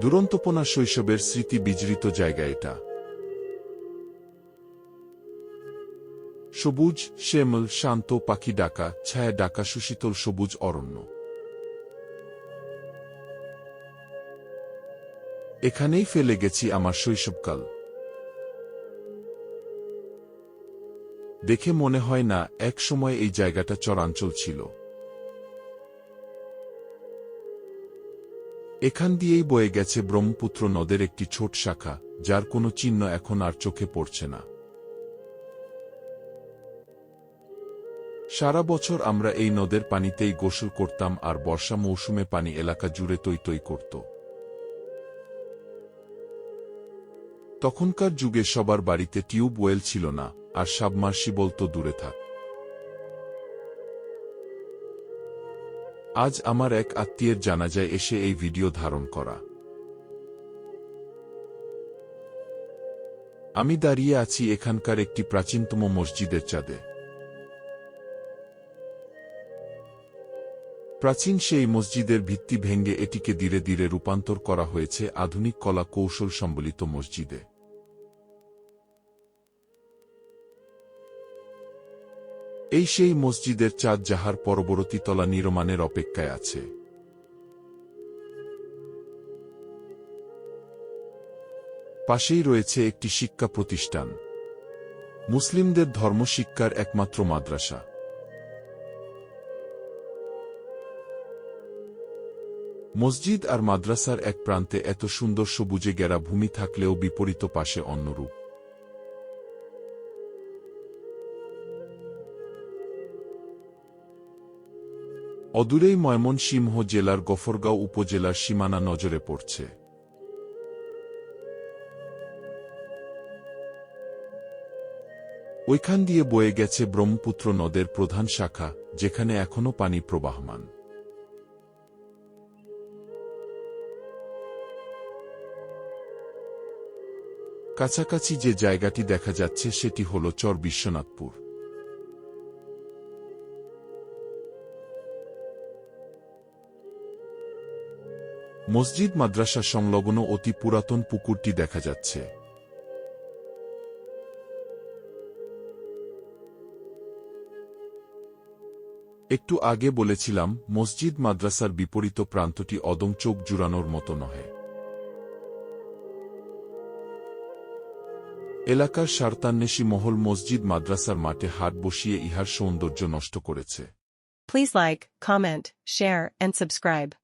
দুরন্তপনা শৈশবের স্মৃতি বিজড়িত জায়গা এটা। সবুজ, শ্যামল, শান্ত, পাখি ডাকা, ছায়া ডাকা, সুশীতল, সবুজ, অরণ্য। এখানেই ফেলে গেছি আমার শৈশবকাল। দেখে মনে হয় না, এক সময় এই জায়গাটা চরাঞ্চল ছিল। এখান দিয়েই বয়ে গেছে ব্রহ্মপুত্র নদের একটি ছোট শাখা, যার কোনো চিহ্ন এখন আর চোখে পড়ছে না। সারা বছর আমরা এই নদের পানিতেই গোসল করতাম আর বর্ষা মৌসুমে পানি এলাকা জুড়ে তৈ তৈ করত। তখনকার যুগে সবার বাড়িতে টিউবওয়েল ছিল না, আর সাবমার্সিবল তো দূরে থাক। আজ আমার এক আত্মীয়ের জানাজায় এসে এই ভিডিও ধারণ করা। আমি দাঁড়িয়ে আছি এখানকার একটি প্রাচীনতম মসজিদের চাঁদে। প্রাচীন সেই মসজিদের ভিত্তি ভেঙ্গে এটিকে ধীরে ধীরে রূপান্তর করা হয়েছে আধুনিক কলা কৌশল সম্বলিত মসজিদে। এই সেই মসজিদের চাঁদ যাহার পরবর্তী তলা নির্মাণের অপেক্ষায় আছে। পাশেই রয়েছে একটি শিক্ষা প্রতিষ্ঠান। মুসলিমদের ধর্মশিক্ষার একমাত্র মাদ্রাসা। মসজিদ আর মাদ্রাসার এক প্রান্তে এত সুন্দর সবুজে গেরা ভূমি থাকলেও বিপরীত পাশে অন্যরূপ। অদূরেই ময়মনসিংহ জেলার গফরগাঁও উপজেলার সীমানা নজরে পড়ছে। ওইখান দিয়ে বয়ে গেছে ব্রহ্মপুত্র নদের প্রধান শাখা, যেখানে এখনও পানি প্রবাহমান। কাছাকাছি যে জায়গাটি দেখা যাচ্ছে, সেটি হল চর বিশ্বনাথপুর। মসজিদ মাদ্রাসা সংলগ্ন অতি পুরাতন পুকুরটি দেখা যাচ্ছে। একটু আগে বলেছিলাম মসজিদ মাদ্রাসার বিপরীত প্রান্তটি অদম চোখ জুড়ানোর মতো নহে। এলাকার সারতান্বেষী মহল মসজিদ মাদ্রাসার মাঠে হাট বসিয়ে ইহার সৌন্দর্য নষ্ট করেছে। Please like, comment, share, and subscribe.